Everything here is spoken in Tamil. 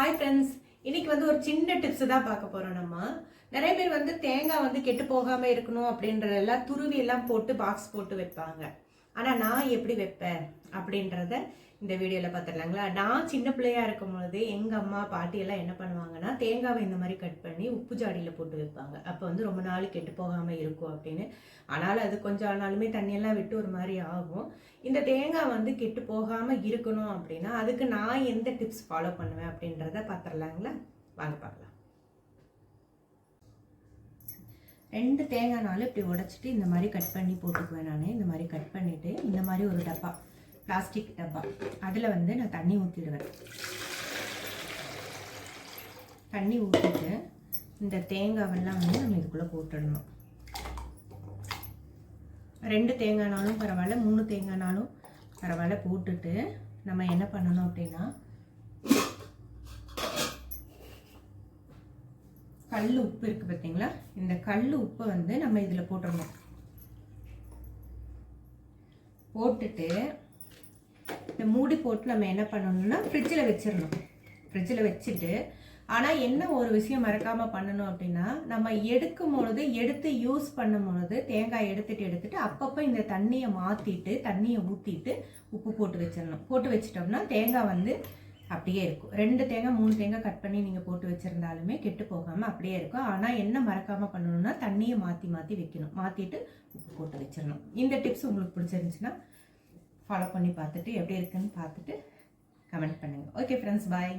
ஹாய் ஃப்ரெண்ட்ஸ் இன்னைக்கு வந்து ஒரு சின்ன டிப்ஸ் தான் பார்க்க போகிறோம் நம்ம. நிறைய பேர் வந்து தேங்காய் வந்து கெட்டு போகாமல் இருக்கணும் அப்படின்றதெல்லாம் துருவி எல்லாம் போட்டு பாக்ஸ் போட்டு வைப்பாங்க. ஆனால் நான் எப்படி வைப்பேன் அப்படின்றத இந்த வீடியோவில் பார்த்துடலாங்களா நான் சின்ன பிள்ளையா இருக்கும் பொழுது எங்கள் அம்மா பாட்டியெல்லாம் என்ன பண்ணுவாங்கன்னா தேங்காவை இந்த மாதிரி கட் பண்ணி உப்பு ஜாடியில் போட்டு வைப்பாங்க. அப்போ வந்து ரொம்ப நாள் கெட்டு போகாமல் இருக்கும் அப்படின்னு. ஆனாலும் அது கொஞ்சம் ஆனாலுமே தண்ணியெல்லாம் விட்டு ஒரு மாதிரி ஆகும். இந்த தேங்காய் வந்து கெட்டு போகாமல் இருக்கணும் அப்படின்னா அதுக்கு நான் எந்த டிப்ஸ் ஃபாலோ பண்ணுவேன் அப்படின்றத பார்த்துடலாங்களா வாங்க பார்க்கலாம் ரெண்டு தேங்காய் நாள் இப்படி உடச்சிட்டு இந்த மாதிரி கட் பண்ணி போட்டுக்குவேன் நான். இந்த மாதிரி கட் பண்ணிவிட்டு இந்த மாதிரி ஒரு டப்பா பிளாஸ்டிக் டப்பா. அதில் வந்து நான் தண்ணி ஊற்றிடுவேன் தண்ணி ஊற்றிட்டு இந்த தேங்காவெல்லாம் வந்து நம்ம இதுக்குள்ளே போட்டுடணும். ரெண்டு தேங்காய்னாலும் பரவாயில்ல மூணு தேங்காய்னாலும் பரவாயில்ல போட்டுட்டு நம்ம என்ன பண்ணணும் அப்படின்னா கல் உப்பு இருக்கு பார்த்தீங்களா? இந்த கல் உப்பை வந்து நம்ம இதில் போட்டுடணும் போட்டுட்டு இந்த மூடி போட்டு நம்ம என்ன பண்ணணும்னா ஃப்ரிட்ஜில் வச்சிடணும். ஃப்ரிட்ஜில் வச்சுட்டு ஆனால் என்ன ஒரு விஷயம் மறக்காமல் பண்ணணும் அப்படின்னா நம்ம எடுக்கும் பொழுது எடுத்து யூஸ் பண்ணும் பொழுது தேங்காய் எடுத்துட்டு எடுத்துட்டு அப்பப்போ இந்த தண்ணியை மாற்றிட்டு தண்ணியை ஊற்றிட்டு உப்பு போட்டு வச்சிடணும். போட்டு வச்சிட்டோம்னா தேங்காய் வந்து அப்படியே இருக்கும். ரெண்டு தேங்காய் மூணு தேங்காய் கட் பண்ணி நீங்கள் போட்டு வச்சுருந்தாலுமே கெட்டு போகாமல் அப்படியே இருக்கும். ஆனால் என்ன மறக்காமல் பண்ணணும்னா தண்ணியை மாற்றி மாற்றி வைக்கணும். மாற்றிட்டு உப்பு போட்டு வச்சிடணும். இந்த டிப்ஸ் உங்களுக்கு பிடிச்சிருந்துச்சுன்னா ஃபாலோ பண்ணி பார்த்துட்டு எப்படி இருக்குன்னு பார்த்துட்டு கமெண்ட் பண்ணுங்கள் ஓகே ஃப்ரெண்ட்ஸ் பாய்